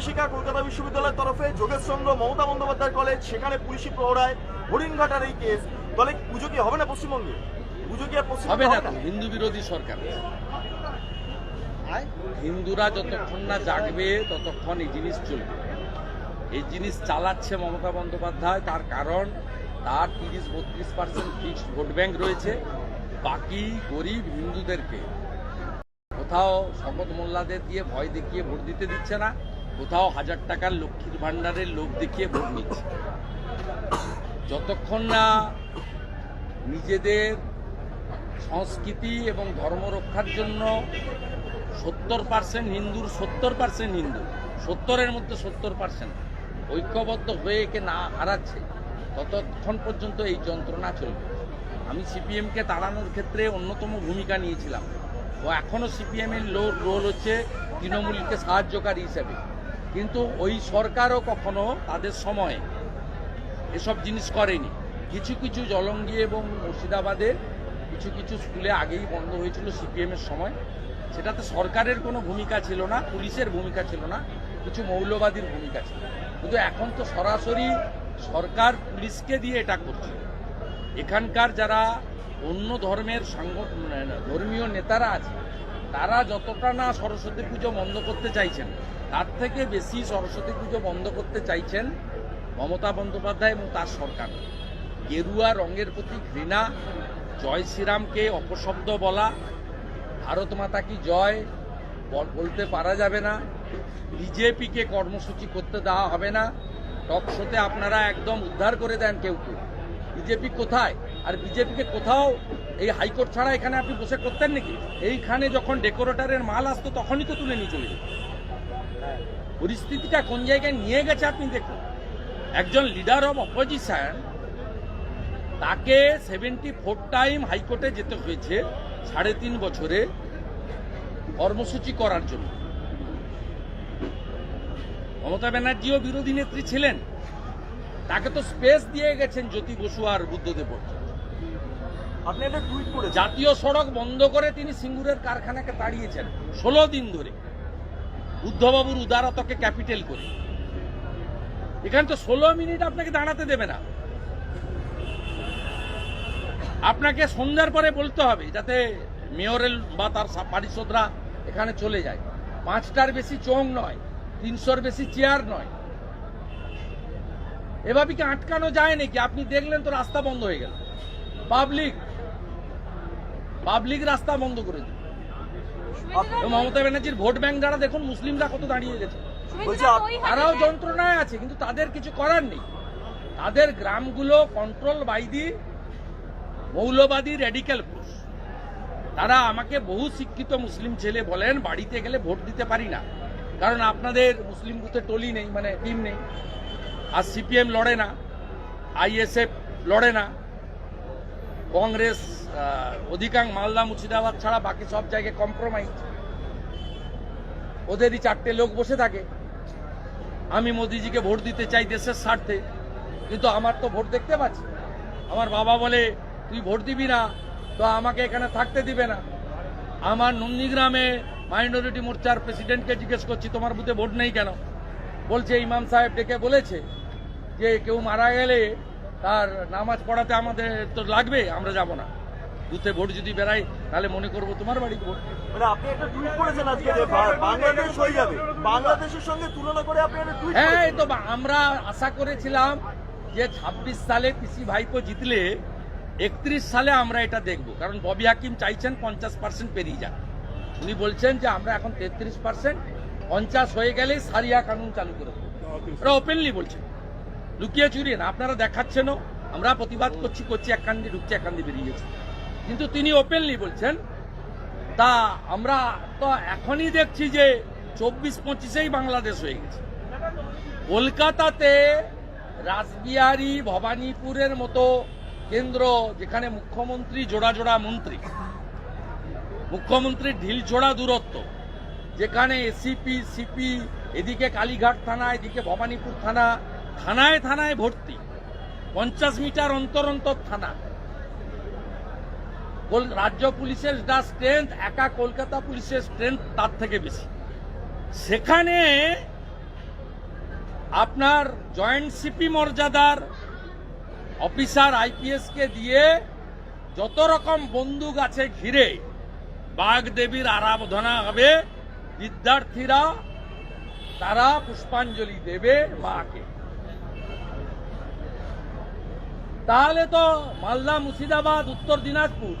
নির্দেশিকা কলকাতা বিশ্ববিদ্যালয়ের তরফে যোগেশচন্দ্র মমতা বন্দ্যোপাধ্যায় কলেজ সেখানে পুলিশি প্রহরায় হরিণঘাটার এই কেস তাহলে পুজো কি হবে না পশ্চিমবঙ্গে? পুজো কি আর হবে পশ্চিমবঙ্গে হবে না? হিন্দু বিরোধী সরকার। হিন্দুরা যতক্ষণ না জাগবে ততক্ষণ এই জিনিস চলবে। এই জিনিস চালাচ্ছে মমতা বন্দ্যোপাধ্যায় তার কারণ তার তিরিশ বত্রিশ পার্সেন্ট ফিক্সড ভোট ব্যাংক রয়েছে। বাকি গরিব হিন্দুদেরকে কোথাও শপথ মোল্লাদের দিয়ে ভয় দেখিয়ে ভোট দিতে দিচ্ছে না। কোথাও হাজার টাকার লক্ষ্মীর ভাণ্ডারের লোভ দেখিয়ে ভোট নিচ্ছে। যতক্ষণ না নিজেদের সংস্কৃতি এবং ধর্ম রক্ষার জন্য সত্তর পার্সেন্ট হিন্দুর সত্তর পার্সেন্ট হিন্দু, সত্তরের মধ্যে সত্তর পার্সেন্ট ঐক্যবদ্ধ হয়ে একে না হারাচ্ছে, ততক্ষণ পর্যন্ত এই যন্ত্রণা চলবে। আমি সিপিএমকে তাড়ানোর ক্ষেত্রে অন্যতম ভূমিকা নিয়েছিলাম। ও এখনও সিপিএমের লোর রোল হচ্ছে তৃণমূলকে সাহায্যকারী হিসেবে। কিন্তু ওই সরকারও কখনো তাদের সময়ে এসব জিনিস করেনি। কিছু কিছু জলঙ্গি এবং মুর্শিদাবাদে কিছু কিছু স্কুলে আগেই বন্ধ হয়েছিল সিপিএমের সময়। সেটাতে সরকারের কোনো ভূমিকা ছিল না, পুলিশের ভূমিকা ছিল না, কিছু মৌলবাদীর ভূমিকা ছিল। কিন্তু এখন তো সরাসরি সরকার পুলিশকে দিয়ে এটা করছে। এখানকার যারা অন্য ধর্মের সাংগঠন ধর্মীয় নেতারা আছে, তারা যতটা না সরস্বতী পুজো বন্ধ করতে চাইছেন তার থেকে বেশি সরস্বতী পুজো বন্ধ করতে চাইছেন মমতা বন্দ্যোপাধ্যায় এবং তার সরকার। গেরুয়া রঙের প্রতি ঘৃণা জয় শ্রীরামকে অপশব্দ বলা, ভারত মাতা কি জয় বল- বলতে পারা যাবে না, বিজেপিকে কর্মসূচি করতে দেওয়া হবে না, টক শোতে আপনারা একদম উদ্ধার করে দেন কেউ কেউ। বিজেপি কোথায়? আর বিজেপিকে কোথাও এই হাইকোর্ট ছাড়া এখানে আপনি বসে করতেন নাকি? এইখানে যখন ডেকোরেটরের মাল আসতো তখনই তো তুলে নিয়ে চলে যেত। পরিস্থিতিটা কোন জায়গায় নিয়ে গেছে আপনি দেখুন। একজন লিডার অব অপোজিশন তাকে সেভেন্টি ফোর টাইম হাইকোর্টে যেতে হয়েছে সাড়ে তিন বছরে কর্মসূচি করার জন্য। মমতা ব্যানার্জিও বিরোধী নেত্রী ছিলেন। তাকে তো স্পেস দিয়ে গেছেন জ্যোতি বসু আর বুদ্ধদেব। আপনি একটা টুইট করেছেন। জাতীয় সড়ক বন্ধ করে তিনি সিঙ্গুরের কারখানাকে তাড়িয়েছেন। ষোলো দিন ধরে। বুদ্ধবাবুর উদারতাকে ক্যাপিটাল করে। এখানে তো ষোলো মিনিট আপনাকে দাঁড়াতে দেবে না। আপনাকে সন্ধ্যার পরে বলতে হবে, যাতে মেয়রেল বা তার পারিষদরা এখানে চলে যায়। পাঁচটার বেশি চোং নয়, তিনশোর বেশি চেয়ার নয়। এভাবে কি আটকানো যায় নাকি? আপনি দেখলেন তো রাস্তা বন্ধ হয়ে গেল। পাবলিক পাবলিক রাস্তা বন্ধ করে দিল। মমতা ব্যানার্জির ভোট ব্যাংক যারা দেখুন মুসলিমরা কত দাঁড়িয়ে গেছে। তারাও যন্ত্রণায় আছে কিন্তু তাদের কিছু করার নেই। তাদের গ্রামগুলো কন্ট্রোল বাই দি মৌলবাদী রেডিক্যাল পুরুষ তারা আমাকে বহু শিক্ষিত মুসলিম ছেলে বলেন বাড়িতে গেলে ভোট দিতে পারি না। কারণ আপনাদের মুসলিম বুথে টলি নেই মানে টিম নেই। আর সিপিএম লড়ে না আইএসএফ লড়ে না। কংগ্রেস অধিকাংশ মালদা, মুর্শিদাবাদ ছাড়া বাকি সব জায়গায় কম্প্রোমাইজ ওদেরই চারটে লোক বসে থাকে। আমি মোদিজিকে ভোট দিতে চাই দেশের স্বার্থে, কিন্তু আমার তো ভোট দেখতে পাচ্ছি আমার বাবা বলে, তুই ভোট দিবি না, তো আমাকে এখানে থাকতে দিবে না। আমার নন্দীগ্রামে মাইনরিটি মোর্চার প্রেসিডেন্টকে জিজ্ঞেস করছি, তোমার বুথে ভোট নেই কেন? বলছে, ইমাম সাহেব ডেকে বলেছে যে কেউ মারা গেলে তার নামাজ পড়াতে আমাদের তো লাগবে আমরা যাব না। বুথে ভোট যদি বেড়াই তাহলে মনে করব তোমার বাড়িতে ভোট। মানে আপনি একটা টুইট করেছেন আজকে বাংলাদেশ হয়ে যাবে। বাংলাদেশের সঙ্গে তুলনা করে আপনি একটা টুইট হ্যাঁ তো আমরা আশা করেছিলাম যে ২৬ সালে পিসি ভাইপো জিতলে একত্রিশ সালে আমরা এটা দেখব। কারণ ববি হাকিম চাইছেন পঞ্চাশ পার্সেন্ট পেরিয়ে যাক। উনি বলছেন যে আমরা এখন তেত্রিশ পার্সেন্ট পঞ্চাশ হয়ে গেলেই সারিয়া কানুন চালু করে দেবো। ওরা ওপেনলি বলছেন। লুকিয়ে চুরিয়ে না, আপনারা দেখাচ্ছেনও, আমরা প্রতিবাদ করছি করছি, এক কান্দি ঢুকছি, এক কান্দি বেরিয়ে গেছি। কিন্তু তিনি ওপেনলি বলছেন, তা আমরা তো এখনই দেখছি যে চব্বিশ পঁচিশেই বাংলাদেশ হয়ে গেছে। কলকাতাতে রাসবিহারী, ভবানীপুরের মতো কেন্দ্র যেখানে মুখ্যমন্ত্রী জোড়া জোড়া মন্ত্রী, মুখ্যমন্ত্রীর ঢিলছোড়া দূরত্ব, যেখানে এসিপি, সিপি, এদিকে কালীঘাট থানা, এদিকে ভবানীপুর থানা থানায় থানায় ভর্তি। পঞ্চাশ মিটার অন্তর অন্তর থানা। রাজ্য পুলিশের যা স্ট্রেংথ একা কলকাতা পুলিশের স্ট্রেংথ তার থেকে বেশি। সেখানে আপনার জয়েন্ট সিপি মর্যাদার অফিসার আইপিএসকে দিয়ে যত রকম বন্দুক আছে ঘিরে বাঘ দেবীর আরাধনা হবে, বিদ্যার্থীরা তারা পুষ্পাঞ্জলি দেবে মাকে। তাহলে তো মালদা মুর্শিদাবাদ, উত্তর দিনাজপুর,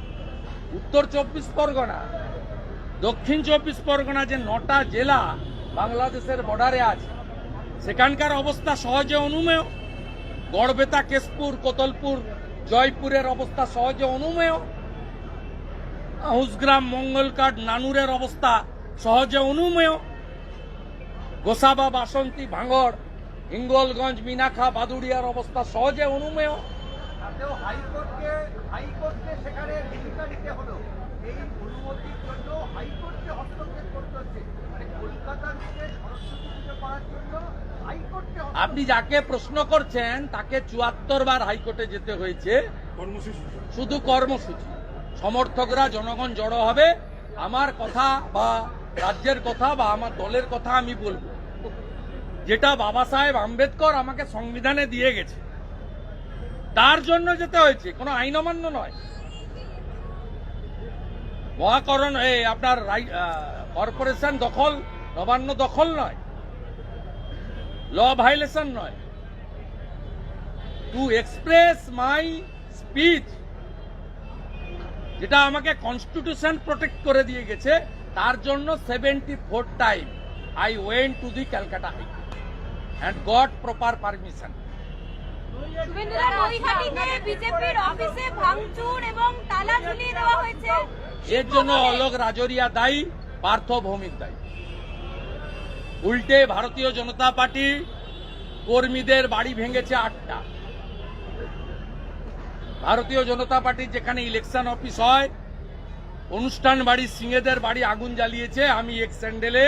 উত্তর চব্বিশ পরগনা, দক্ষিণ চব্বিশ পরগনা যে নটা জেলা বাংলাদেশের বর্ডারে আছে, সেখানকার অবস্থা সহজে অনুমেয়। গড়বেতা, কেশপুর, কোতলপুর, জয়পুরের অবস্থা সহজে অনুমেয়। হুসগ্রাম মঙ্গলকাট, নানুরের অবস্থা সহজে অনুমেয়। গোসাবা, বাসন্তী, ভাঙড়, হিঙ্গলগঞ্জ মিনাখা বাদুড়িয়ার অবস্থা সহজে অনুমেয়। তাতেও হাইকোর্টকে হাইকোর্টকে সেখানে ভূমিকা নিতে হলো। এই অনুমতির জন্য হাইকোর্টকে হস্তক্ষেপ করতে হচ্ছে। মানে আপনি যাকে প্রশ্ন করছেন তাকে চুয়াত্তর বার হাইকোর্টে যেতে হয়েছে। শুধু কর্মসূচি। সমর্থকরা জনগণ জড়ো হবে। আমার কথা বা রাজ্যের কথা বা আমার দলের কথা আমি বলব। যেটা বাবা সাহেব আম্বেদকর আমাকে সংবিধানে দিয়ে গেছে। তার জন্য যেতে হয়েছে, কোনো আইন অমান্য নয়। মহাকরণ আপনার কর্পোরেশন দখল, নবান্ন দখল নয়। ল ভাইলেশন নয়। টু এক্সপ্রেস মাই স্পিচ, যেটা আমাকে কনস্টিটিউশন প্রোটেক্ট করে দিয়ে গেছে, তার জন্য seventy four time I went to the Calcutta high court and got proper permission এর জন্য অলোক রাজরিয়া দায়ী, পার্থ ভৌমিক দায়ী। উল্টে ভারতীয় জনতা পার্টি কর্মীদের বাড়ি ভেঙেছে আটটা। ভারতীয় জনতা পার্টির যেখানে ইলেকশন অফিস হয়, অনুষ্ঠান বাড়ি সিংহেদের বাড়ি আগুন জ্বালিয়েছে, আমি এক স্যান্ডেলে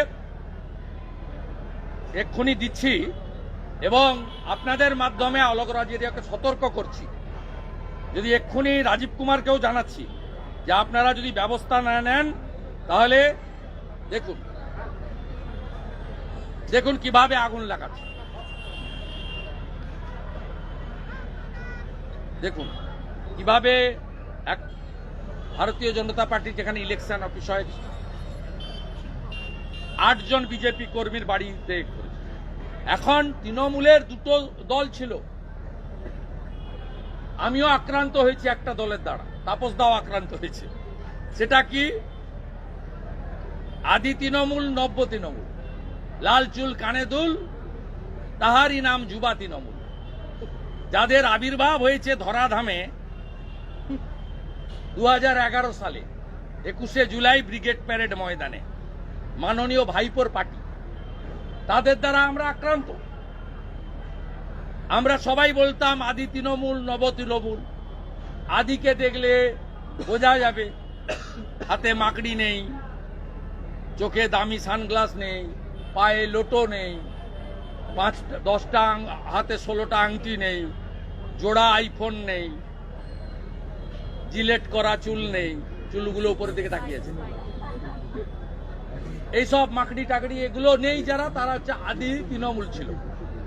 এক্ষুনি দিচ্ছি। এবং আপনাদের মাধ্যমে অলোক রাজরিয়াকে সতর্ক করছি যদি এক্ষুনি রাজীব কুমারকেও জানাচ্ছি যে আপনারা যদি ব্যবস্থা না নেন, তাহলে দেখুন দেখুন কীভাবে আগুন লাগাচ্ছে দেখুন কীভাবে এক ভারতীয় জনতা পার্টির যেখানে ইলেকশন অফিস হয়, আটজন বিজেপি কর্মীর বাড়িতে। এখন তৃণমূলের দুটো দল ছিল। আমিও আক্রান্ত হয়েছি একটা দলের দ্বারা। তাপস দাও আক্রান্ত হয়েছে। সেটা কি? আদি তৃণমূল, নব্য তৃণমূল। লাল চুল, কানে দুল, তাহারই নাম যুবা তৃণমূল। যাদের আবির্ভাব হয়েছে ধরাধামে দু হাজার এগারো সালে, একুশে জুলাই ব্রিগেড প্যারেড ময়দানে। মাননীয় ভাইপোর পার্টি। তাদের দ্বারা আমরা আক্রান্ত। আমরা সবাই বলতাম, আদি তৃণমূল, নব তৃণমূল। আদিকে দেখলে বোঝা যাবে, হাতে মাকড়ি নেই, চোখে দামি সানগ্লাস নেই, পায়ে লোটো নেই পাঁচ দশটা হাতে ষোলোটা আংটি নেই, জোড়া আইফোন নেই, জিলেট করা চুল নেই, চুলগুলো উপরের দিকে তাকিয়েছে এইসব মাকড়ি টাকড়ি এগুলো নেই যারা, তারা হচ্ছে আদি তৃণমূল ছিল।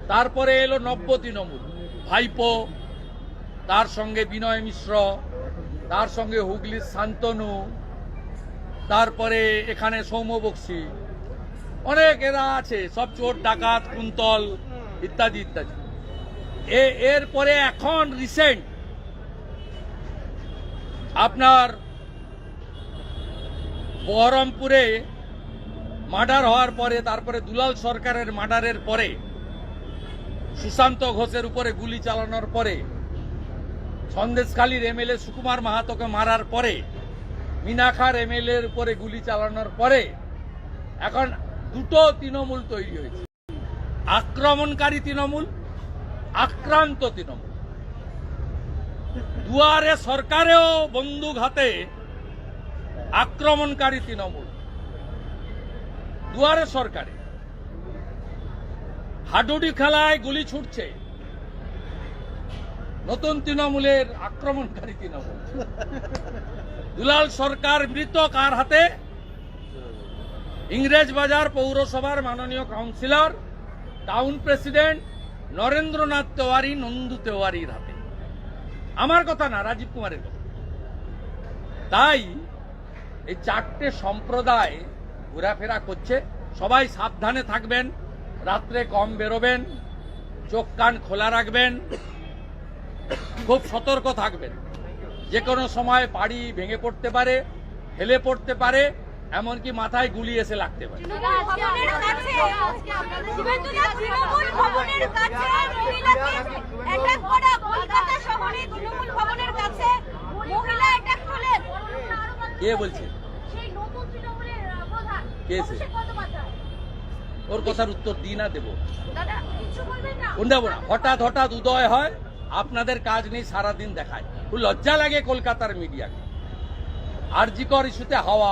তারপরে এলো নব্য তৃণমূল, ভাইপো, তার সঙ্গে বিনয় মিশ্র, তার সঙ্গে হুগলির শান্তনু, তারপরে এখানে সৌম্য বক্সি। অনেক এরা আছে, সব চোর, ডাকাত, কুন্তল ইত্যাদি ইত্যাদি। এ, এরপরে এখন রিসেন্ট আপনার বহরমপুরে মার্ডার হওয়ার পরে, তারপরে দুলাল সরকারের মার্ডারের পরে, সুশান্ত ঘোষের উপরে গুলি চালানোর পরে, সন্দেশখালীর এমএলএ সুকুমার মাহাতোকে মারার পরে, মিনাখার এমএলএ উপরে গুলি চালানোর পরে, এখন দুটো তৃণমূল তৈরি হয়েছে। আক্রমণকারী তৃণমূল, আক্রান্ত তৃণমূল। দুয়ারে সরকারেও বন্দুক হাতে আক্রমণকারী তৃণমূল। দুয়ারে সরকারে। হাডুডি খেলায় গুলি ছুটছে। নতুন তৃণমূলের আক্রমণকারী তৃণমূল। দুলাল সরকার মৃত কার হাতে? ইংরেজ বাজার পৌরসভার মাননীয় councillor, town president Narendranath Tewari Nandu তেওয়ারির হাতে। আমার কথা না, রাজীব কুমারের কথা। তাই এই চারটে সম্প্রদায় ঘোরাফেরা করছে। সবাই সাবধানে থাকবেন রাত্রে কম বেরোবেন চোখ কান খোলা রাখবেন খুব সতর্ক থাকবেন। যে কোনো সময় বাড়ি ভেঙে পড়তে পারে হেলে পড়তে পারে এমনকি মাথায় গুলি এসে লাগতে পারে। কে কাছে প্রধান কে সে? অভিষেক বন্দ্যোপাধ্যায় ওর কথার উত্তর দিই না দেবো। কিছু হঠাৎ হঠাৎ উদয় হয় আপনাদের কাজ নেই সারাদিন দেখায়। খুব লজ্জা লাগে কলকাতার মিডিয়াকে। আরজিকর ইস্যুতে হাওয়া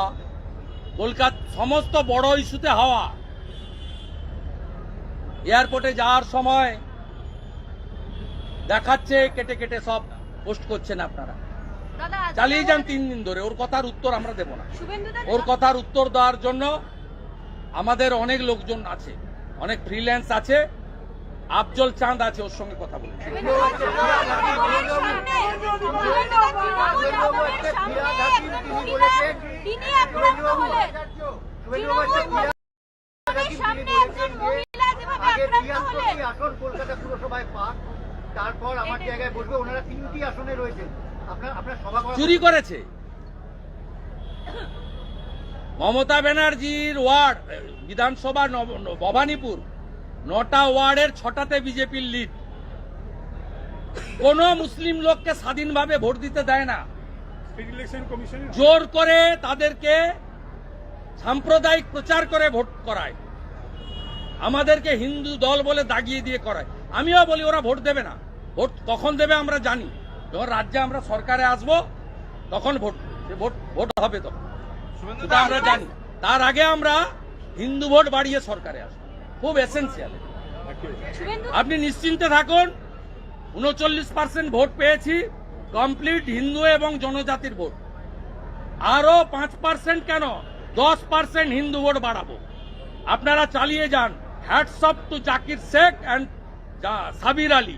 কলকাতা সমস্ত বড় ইস্যুতে হাওয়া। এয়ারপোর্টে যাওয়ার সময় দেখাচ্ছে কেটে কেটে সব পোস্ট করছেন আপনারা। চালিয়ে যান তিন দিন ধরে ওর কথার উত্তর আমরা দেব না। ওর কথার উত্তর দেওয়ার জন্য আমাদের অনেক লোকজন আছে অনেক ফ্রিল্যান্স আছে আফজল চাঁদ আছে ওর সঙ্গে কথা বলে আসন কলকাতা পুরসভায় পাক। তারপর আমার জায়গায় বসবে ওনারা তিনটি আসনে রয়েছেন। চুরি করেছে। মমতা ব্যানার্জির ওয়ার্ড বিধানসভা নব- ভবানীপুর নটা ওয়ার্ডের ছটাতে বিজেপির লিড। কোন মুসলিম লোককে স্বাধীনভাবে ভোট দিতে দেয় না। জোর করে তাদেরকে সাম্প্রদায়িক প্রচার করে ভোট করায়। আমাদেরকে হিন্দু দল বলে দাগিয়ে দিয়ে করায়। আমিও বলি ওরা ভোট দেবে না। ভোট কখন দেবে আমরা জানি। যখন রাজ্যে আমরা সরকারে আসব তখন ভোট ভোট ভোট হবে তখন। সেটা আমরা জানি। তার আগে আমরা হিন্দু ভোট বাড়িয়ে সরকারে আসব। খুব এসেন্সিয়াল আপনি নিশ্চিন্তে থাকুন উনচল্লিশ পার্সেন্ট ভোট পেয়েছি কমপ্লিট হিন্দু এবং জনজাতির ভোট। আরও পাঁচ পার্সেন্ট কেন? দশ পার্সেন্ট হিন্দু ভোট বাড়াবো। আপনারা চালিয়ে যান। Hats off to Zakir Sheikh and Sabir Ali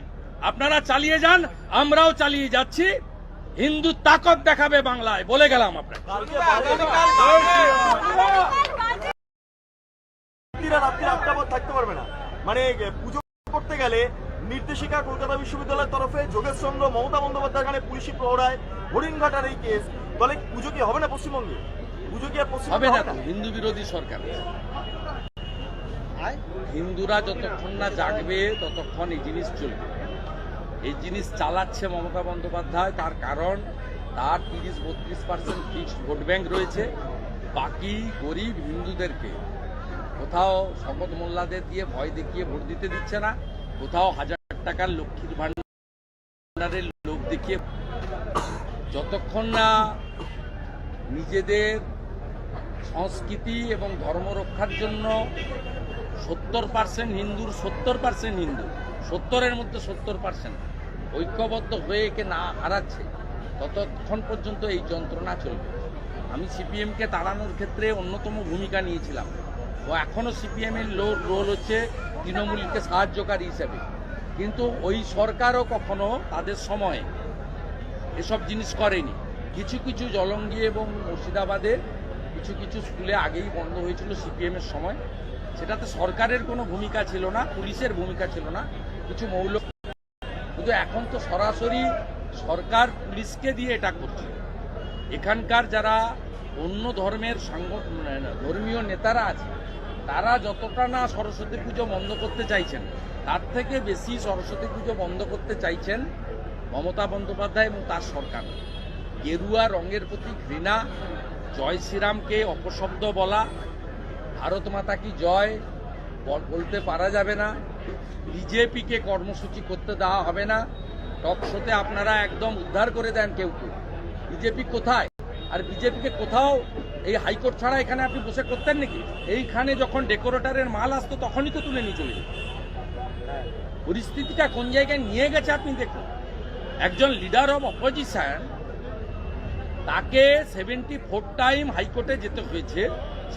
আপনারা চালিয়ে যান আমরাও চালিয়ে যাচ্ছি। হিন্দু তাকত দেখাবে বাংলায় বলে গেলাম আপনাকে। থাকতে পারবে না। মানে পুজো করতে গেলে নির্দেশিকা কলকাতা বিশ্ববিদ্যালয়ের তরফে যোগেশ চন্দ্র মমতা বন্দ্যোপাধ্যায়ের কানে পুলিশি প্রহরায় হরিণঘাটার এই কেস। তাহলে পুজো কি হবে না পশ্চিমবঙ্গে? পুজো কি আর পশ্চিমবঙ্গে হবে না? হিন্দু বিরোধী সরকার। হিন্দুরা যতক্ষণ না জাগবে ততক্ষণ এই জিনিস চলবে। এই জিনিস চালাচ্ছে মমতা বন্দ্যোপাধ্যায়, তার কারণ তার তিরিশ বত্রিশ পার্সেন্ট ফিক্সড ভোট ব্যাঙ্ক রয়েছে। বাকি গরিব হিন্দুদেরকে কোথাও শপথ মোল্লাদের দিয়ে ভয় দেখিয়ে ভোট দিতে দিচ্ছে না, কোথাও হাজার টাকার লক্ষ্মীর ভাণ্ডারের লোক দেখিয়ে যতক্ষণ না নিজেদের সংস্কৃতি এবং ধর্ম রক্ষার জন্য সত্তর পার্সেন্ট হিন্দুর সত্তর পার্সেন্ট হিন্দু, সত্তরের মধ্যে সত্তর পার্সেন্ট ঐক্যবদ্ধ হয়ে একে না হারাচ্ছে, ততক্ষণ পর্যন্ত এই যন্ত্রণা চলবে। আমি সিপিএমকে তাড়ানোর ক্ষেত্রে অন্যতম ভূমিকা নিয়েছিলাম। ও এখনও সিপিএমের রোল হচ্ছে তৃণমূলকে সাহায্যকারী হিসেবে। কিন্তু ওই সরকারও কখনো তাদের সময়ে এসব জিনিস করেনি। কিছু কিছু জলঙ্গি এবং মুর্শিদাবাদে কিছু কিছু স্কুলে আগেই বন্ধ হয়েছিল সিপিএমের সময়। সেটাতে সরকারের কোনো ভূমিকা ছিল না, পুলিশের ভূমিকা ছিল না, কিছু মৌল কিন্তু এখন তো সরাসরি সরকার পুলিশকে দিয়ে এটা করছে। এখানকার যারা অন্য ধর্মের সাংগ- ধর্মীয় নেতারা আছে, তারা যতটা না সরস্বতী পুজো বন্ধ করতে চাইছেন, তার থেকে বেশি সরস্বতী পুজো বন্ধ করতে চাইছেন মমতা বন্দ্যোপাধ্যায় এবং তার সরকার। গেরুয়া রঙের প্রতি ঘৃণা, জয় শ্রীরামকে অপশব্দ বলা, ভারত মাতা কি জয় বলতে পারা যাবে না। বিজেপিকে কর্মসূচি করতে দেওয়া হবে না। টক শোতে আপনারা একদম উদ্ধার করে দেন কেউ কেউ। বিজেপি কোথায়? আর বিজেপিকে কোথাও এই হাইকোর্ট ছাড়া এখানে আপনি বসে করতেন নাকি? এইখানে যখন ডেকোরেটারের মাল আসতো তখনই তো তুলে নিয়ে চলে যেত। পরিস্থিতিটা কোন জায়গায় নিয়ে গেছে আপনি দেখুন। একজন লিডার অব অপোজিশন, তাকে সেভেন্টি ফোর টাইম হাইকোর্টে যেতে হয়েছে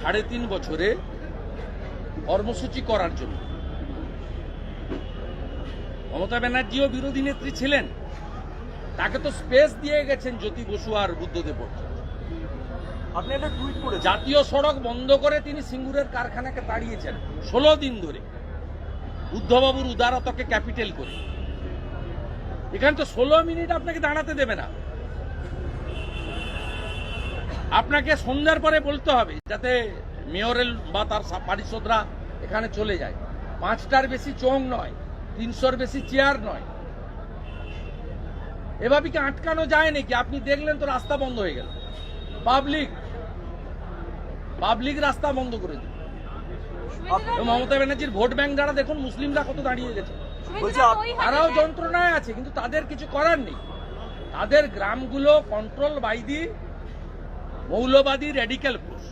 সাড়ে তিন বছরে কর্মসূচি করার জন্য। মমতা ব্যানার্জিও বিরোধী নেত্রী ছিলেন। তাকে তো স্পেস দিয়ে গেছেন জ্যোতি বসু আর বুদ্ধদেব। আপনি একটা টুইট করেছেন। জাতীয় সড়ক বন্ধ করে তিনি সিঙ্গুরের কারখানাকে তাড়িয়েছেন। ষোলো দিন ধরে বুদ্ধবাবুর উদারতাকে ক্যাপিটাল করে। এখানে তো ষোলো মিনিট আপনাকে দাঁড়াতে দেবে না। আপনাকে সন্ধ্যার পরে বলতে হবে যাতে মেয়রেল বা তার পারিষদরা এখানে চলে যায়। পাঁচটার বেশি চোং নয়। তিনশোর বেশি চেয়ার নয়। এভাবে কি আটকানো যায় নাকি? আপনি দেখলেন তো রাস্তা বন্ধ হয়ে গেল। পাবলিক পাবলিক রাস্তা বন্ধ করে দিল। মমতা ব্যানার্জির ভোট ব্যাংক যারা দেখুন মুসলিমরা কত দাঁড়িয়ে গেছে। তারাও যন্ত্রণায় আছে কিন্তু তাদের কিছু করার নেই। তাদের গ্রামগুলো কন্ট্রোল বাই দি মৌলবাদী রেডিক্যাল ফোর্স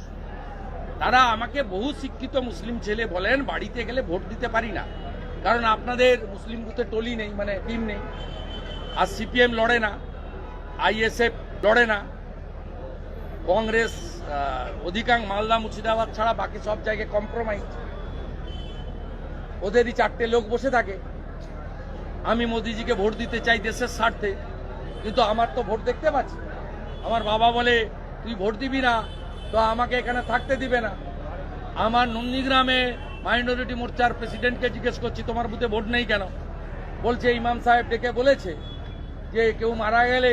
তারা আমাকে বহু শিক্ষিত মুসলিম ছেলে বলেন বাড়িতে গেলে ভোট দিতে পারি না। কারণ আপনাদের মুসলিম বুথে টলি নেই মানে টিম নেই। আর সিপিএম লড়ে না আইএসএফ লড়ে না। কংগ্রেস আহ, অধিকাংশ মালদা মুর্শিদাবাদ ছাড়া বাকি সব জায়গায় কম্প্রোমাইজ ওদেরই চারটে লোক বসে থাকে। আমি মোদিজিকে ভোট দিতে চাই দেশের স্বার্থে কিন্তু আমার তো ভোট দেখতে পাচ্ছি আমার বাবা বলে তুই ভোট দিবি না তো আমাকে এখানে থাকতে দিবে না। আমার নন্দীগ্রামে মাইনরিটি মোর্চার প্রেসিডেন্টকে জিজ্ঞেস করছি তোমার বুথে ভোট নেই কেন? বলছে ইমাম সাহেব ডেকে বলেছে যে কেউ মারা গেলে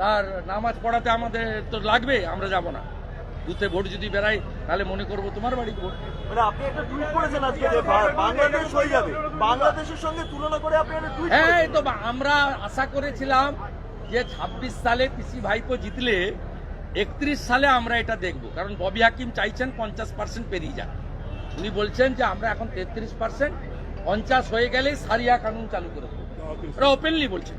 তার নামাজ পড়াতে আমাদের তো লাগবে আমরা যাব না। বুথে ভোট যদি বেড়াই তাহলে মনে করব তোমার বাড়ি ভোট মানে আপনি একটা টুইট করেছেন আজকে যে বাংলাদেশ হয়ে যাবে। বাংলাদেশের সঙ্গে তুলনা করে আপনি একটা টুইট হ্যাঁ তো আমরা আশা করেছিলাম যে ২৬ সালে পিসি ভাইপো জিতলে একত্রিশ সালে আমরা এটা দেখব। কারণ ববি হাকিম চাইছেন পঞ্চাশ পার্সেন্ট পেরিয়ে যান উনি বলছেন যে আমরা এখন তেত্রিশ পার্সেন্ট পঞ্চাশ হয়ে গেলেই সারিয়া কানুন চালু করে ওরা ওপেনলি বলছেন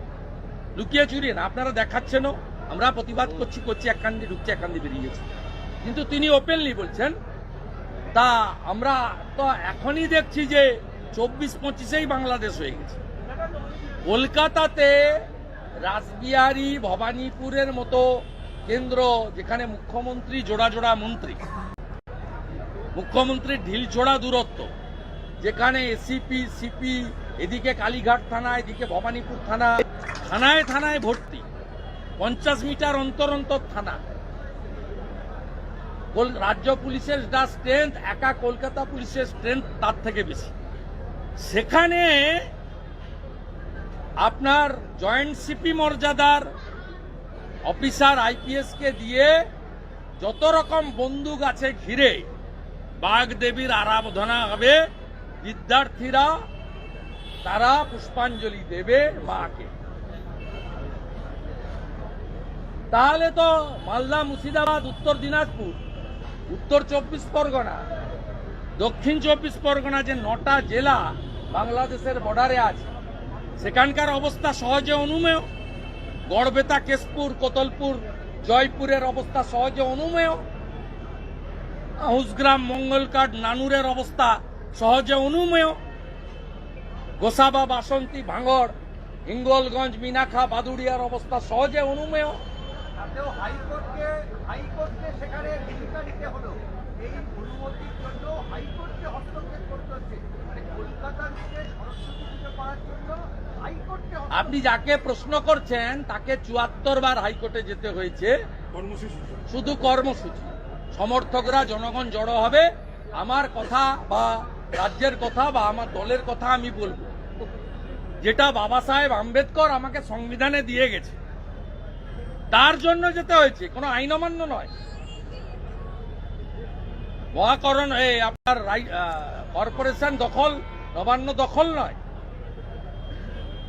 লুকিয়ে চুরিয়ে না আপনারা দেখাচ্ছেনও আমরা প্রতিবাদ করছি করছি এক কান্দি ঢুকছি এক কান্দি বেরিয়ে গেছি। কিন্তু তিনি ওপেনলি বলছেন তা আমরা তো এখনই দেখছি যে চব্বিশ পঁচিশেই বাংলাদেশ হয়ে গেছে। কলকাতাতে রাসবিহারী ভবানীপুরের মতো কেন্দ্র যেখানে মুখ্যমন্ত্রী জোড়া জোড়া মন্ত্রী মুখ্যমন্ত্রীর ঢিল ছোড়া দূরত্ব, যেখানে এসিপি সিপি এদিকে কালীঘাট থানা, এদিকে ভবানীপুর থানা, থানায় থানায় ভর্তি, পঞ্চাশ মিটার অন্তর অন্তর থানা। রাজ্য পুলিশের যা স্ট্রেংথ একা কলকাতা পুলিশের স্ট্রেংথ তার থেকে বেশি। সেখানে আপনার জয়েন্ট সিপি মর্যাদার অফিসার আইপিএস কে দিয়ে যত রকম বন্দুক আছে ঘিরে বাগদেবীর আরাধনা হবে। বিদ্যার্থীরা তারা পুষ্পাঞ্জলি দেবে মাকে। তাহলে তো মালদা, মুর্শিদাবাদ, উত্তর দিনাজপুর, উত্তর চব্বিশ পরগনা, দক্ষিণ চব্বিশ পরগনা যে নটা জেলা বাংলাদেশের বর্ডারে আছে, সেখানকার অবস্থা সহজে অনুমেয়। গড়বেতা, কেশপুর, কোতলপুর, জয়পুরের অবস্থা সহজে অনুমেয়। হুসগ্রাম মঙ্গলকাট নানুরের অবস্থা সহজে অনুমেয়। গোসাবা বাসন্তী ভাঙড় হিঙ্গলগঞ্জ মিনাখা বাদুড়িয়ার অবস্থা সহজে অনুমেয়। মানে আপনি যাকে প্রশ্ন করছেন তাকে চুয়াত্তর বার হাইকোর্টে যেতে হয়েছে। শুধু কর্মসূচি। সমর্থকরা জনগণ জড়ো হবে। আমার কথা বা রাজ্যের কথা বা আমার দলের কথা আমি বলব। যেটা বাবা সাহেব আম্বেদকর আমাকে সংবিধানে দিয়ে গেছে। তার জন্য যেতে হয়েছে, কোনো আইন অমান্য নয়। মহাকরণ, এই আপনার কর্পোরেশন দখল, নবান্ন দখল নয়।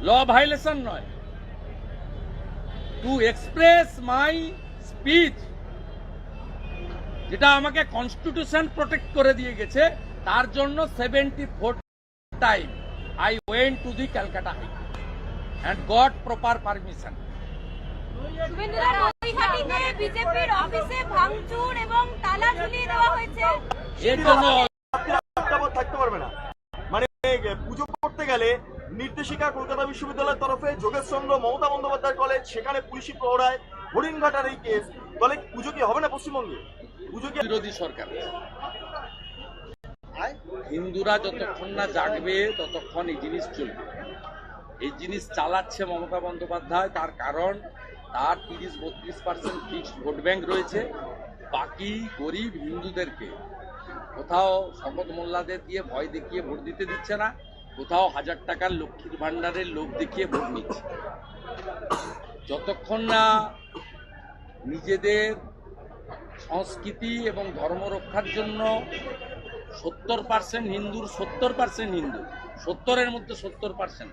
ল ভাইলেশন নয়। টু এক্সপ্রেস মাই স্পিচ যেটা আমাকে কনস্টিটিউশন প্রোটেক্ট করে দিয়ে গেছে, তার জন্য seventy four time I went to the Calcutta high and got proper permission মানে পুজো করতে গেলে নির্দেশিকা কলকাতা বিশ্ববিদ্যালয়ের তরফে যোগেশচন্দ্র মমতা বন্দ্যোপাধ্যায় কলেজ সেখানে পুলিশি প্রহরায় হরিণঘাটার এই কেস তাহলে পুজো কি হবে না পশ্চিমবঙ্গে? বিরোধী সরকার। হিন্দুরা যতক্ষণ না জাগবে, ততক্ষণ এই জিনিস চলবে। এই জিনিস চালাচ্ছে মমতা বন্দ্যোপাধ্যায়, তার কারণ তার তিরিশ বত্রিশ পার্সেন্ট ফিক্সড ভোট ব্যাংক রয়েছে। বাকি গরিব হিন্দুদেরকে কোথাও শপথ মোল্লাদের দিয়ে ভয় দেখিয়ে ভোট দিতে দিচ্ছে না, কোথাও হাজার টাকার লক্ষ্মীর ভাণ্ডারের লোক দেখিয়ে ভোট নিচ্ছে। যতক্ষণ না নিজেদের সংস্কৃতি এবং ধর্ম রক্ষার জন্য সত্তর পার্সেন্ট হিন্দুর, সত্তর পার্সেন্ট হিন্দু। সত্তরের মধ্যে সত্তর পার্সেন্ট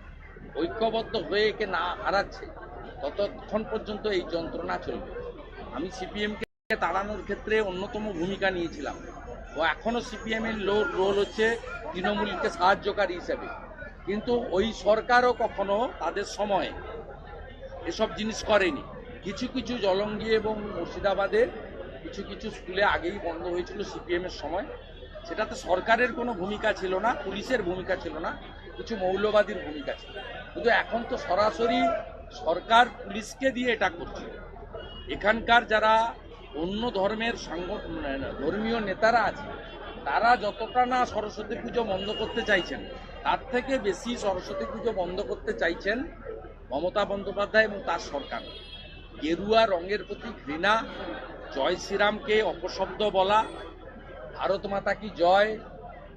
ঐক্যবদ্ধ হয়ে একে না হারাচ্ছে, ততক্ষণ পর্যন্ত এই যন্ত্রণা চলবে। আমি সিপিএমকে তাড়ানোর ক্ষেত্রে অন্যতম ভূমিকা নিয়েছিলাম। ও এখনও সিপিএমের রোল হচ্ছে তৃণমূলকে সাহায্যকারী হিসেবে। কিন্তু ওই সরকারও কখনো তাদের সময়ে এসব জিনিস করেনি। কিছু কিছু জলঙ্গি এবং মুর্শিদাবাদে কিছু কিছু স্কুলে আগেই বন্ধ হয়েছিল সিপিএম এর সময়। সেটাতে সরকারের কোনো ভূমিকা ছিল না, পুলিশের ভূমিকা ছিল না, কিছু মৌলবাদীর ভূমিকা ছিল। কিন্তু এখন তো সরাসরি সরকার পুলিশকে দিয়ে এটা করছে। এখানকার যারা অন্য ধর্মের সাংগঠন ধর্মীয় নেতারা আছে, তারা যতটা না সরস্বতী পুজো বন্ধ করতে চাইছেন, তার থেকে বেশি সরস্বতী পুজো বন্ধ করতে চাইছেন মমতা বন্দ্যোপাধ্যায় এবং তার সরকার। গেরুয়া রঙের প্রতি ঘৃণা জয় শ্রীরামকে অপশব্দ বলা, ভারত মাতা কি জয়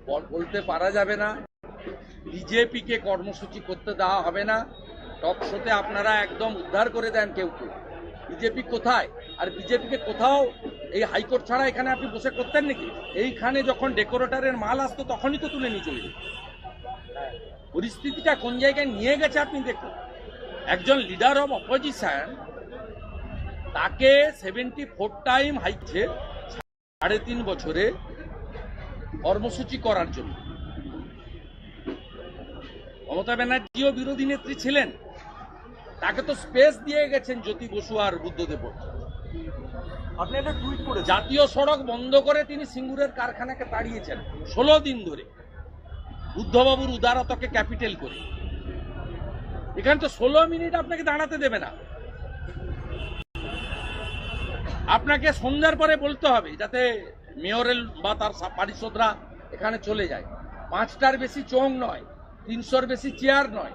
বল- বলতে পারা যাবে না। বিজেপিকে কর্মসূচি করতে দেওয়া হবে না। টক শোতে আপনারা একদম উদ্ধার করে দেন কেউ কেউ। বিজেপি কোথায়? আর বিজেপিকে কোথাও এই হাইকোর্ট ছাড়া এখানে আপনি বসে করতেন নাকি? এইখানে যখন ডেকোরেটরের মাল আসতো, তখনই তো তুলে নিয়ে চলে। পরিস্থিতিটা কোন জায়গায় নিয়ে গেছে আপনি দেখুন। একজন লিডার অফ অপোজিশন তাকে সেভেন্টি ফোর টাইম হাইকছে সাড়ে তিন বছরে কর্মসূচি করার জন্য। মমতা ব্যানার্জিও বিরোধী নেত্রী ছিলেন। তাকে তো স্পেস দিয়ে গেছেন জ্যোতি বসু আর বুদ্ধদেব। আপনি একটা টুইট করেছেন। জাতীয় সড়ক বন্ধ করে তিনি সিঙ্গুরের কারখানাকে তাড়িয়েছেন। ষোলো দিন ধরে বুদ্ধবাবুর উদারতাকে ক্যাপিটাল করে। এখানে তো ষোলো মিনিট আপনাকে দাঁড়াতে দেবে না। আপনাকে সন্ধ্যার পরে বলতে হবে যাতে মেয়রেল বা তার পারিষদরা এখানে চলে যায়। পাঁচটার বেশি চোং নয় তিনশোর বেশি চেয়ার নয়।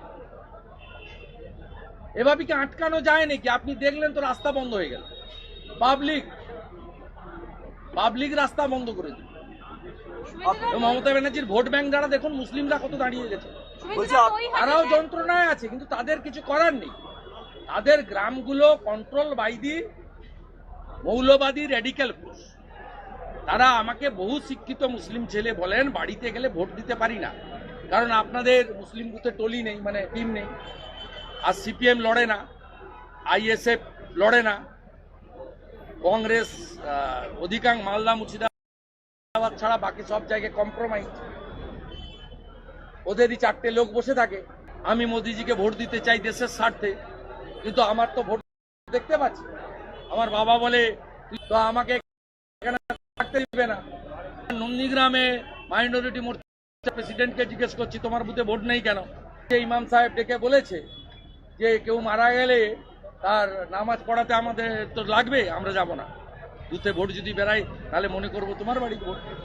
এভাবে কি আটকানো যায় নাকি? আপনি দেখলেন তো রাস্তা বন্ধ হয়ে গেল। পাবলিক পাবলিক রাস্তা বন্ধ করে দিল। মমতা ব্যানার্জির ভোট ব্যাংক যারা দেখুন মুসলিমরা কত দাঁড়িয়ে গেছে। বলছি তারাও যন্ত্রণায় আছে কিন্তু তাদের কিছু করার নেই। তাদের গ্রামগুলো কন্ট্রোল বাই দি মৌলবাদী রেডিক্যাল ফোর্স তারা আমাকে বহু শিক্ষিত মুসলিম ছেলে বলেন বাড়িতে গেলে ভোট দিতে পারি না। কারণ আপনাদের মুসলিম বুথে টলি নেই মানে টিম নেই। আর সিপিএম লড়ে না আইএসএফ লড়ে না। কংগ্রেস আহ, অধিকাংশ মালদা মুর্শিদাবাদ ছাড়া বাকি সব জায়গায় কম্প্রোমাইজ ওদেরই চারটে লোক বসে থাকে। আমি মোদিজিকে ভোট দিতে চাই দেশের স্বার্থে কিন্তু আমার তো ভোট দেখতে পাচ্ছি আমার বাবা বলে তো আমাকে এখানে থাকতে দিবে না। নন্দীগ্রামে মাইনরিটি মোর্চা প্রেসিডেন্টকে জিজ্ঞেস করছি তোমার বুথে ভোট নেই কেন? যে ইমাম সাহেব ডেকে বলেছে যে কেউ মারা গেলে তার নামাজ পড়াতে আমাদের তো লাগবে আমরা যাব না। বুথে ভোট যদি বেড়াই তাহলে মনে করব তোমার বাড়ি ভোট হয়ে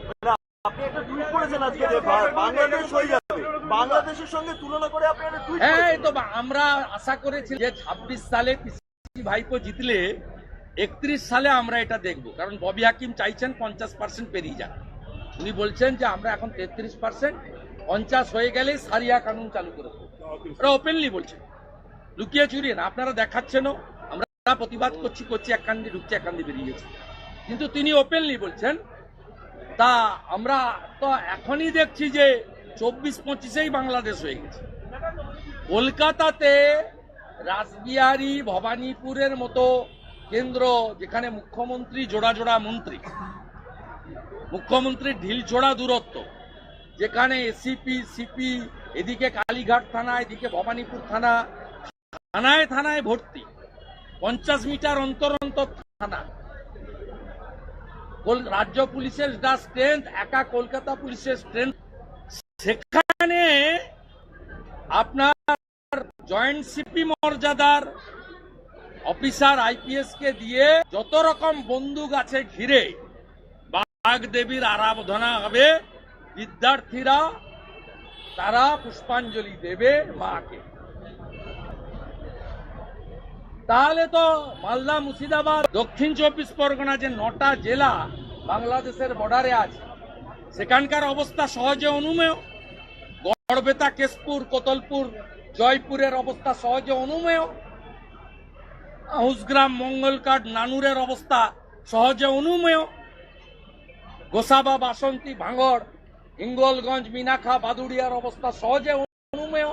আমরা আশা করেছি যে ছাব্বিশ সালে পিসি ভাইপো জিতলে একত্রিশ সালে আমরা এটা দেখব। কারণ ববি হাকিম চাইছেন পঞ্চাশ পার্সেন্ট পেরিয়ে যান উনি বলছেন যে আমরা এখন তেত্রিশ পার্সেন্ট পঞ্চাশ হয়ে গেলেই সারিয়া কানুন চালু করে ওরা ওপেনলি বলছেন লুকিয়ে চুরিয়ে না, আপনারা দেখাচ্ছেনও আমরা প্রতিবাদ করছি করছি, এক কান্দি ঢুকছি, এক কান্দি বেরিয়ে গেছি। কিন্তু তিনি ওপেনলি বলছেন, তা আমরা তো এখনই দেখছি যে চব্বিশ পঁচিশেই বাংলাদেশ হয়ে গেছে। কলকাতাতে রাসবিহারী, ভবানীপুরের মতো কেন্দ্র যেখানে মুখ্যমন্ত্রী জোড়া জোড়া মন্ত্রী। মুখ্যমন্ত্রীর ঢিলছোড়া দূরত্ব, যেখানে এসিপি, সিপি, এদিকে কালীঘাট থানা, এদিকে ভবানীপুর থানা, থানায় থানায় ভর্তি, পঞ্চাশ মিটার অন্তর অন্তর থানা। রাজ্য পুলিশের যা স্ট্রেংথ একা কলকাতা পুলিশের স্ট্রেংথ সেখানে আপনার জয়েন্ট সিপি মর্যাদার অফিসার আইপিএস কে দিয়ে যত রকম বন্দুক আছে ঘিরে বাঘ দেবীর আরাধনা হবে, বিদ্যার্থীরা তারা পুষ্পাঞ্জলি দেবে মাকে। তাহলে তো মালদা মুর্শিদাবাদ, দক্ষিণ চব্বিশ পরগনা যে নটা জেলা বাংলাদেশের বর্ডারে আছে, সেখানকার অবস্থা সহজে অনুমেয়। গড়বেতা, কেশপুর, কোতলপুর, জয়পুরের অবস্থা সহজে অনুমেয়। আউসগ্রাম, মঙ্গলকাট, নানুরের অবস্থা সহজে অনুমেয়। গোসাবা, বাসন্তী, ভাঙড় ইঙ্গলগঞ্জ মিনাখা বাদুড়িয়ার অবস্থা সহজে অনুমেয়।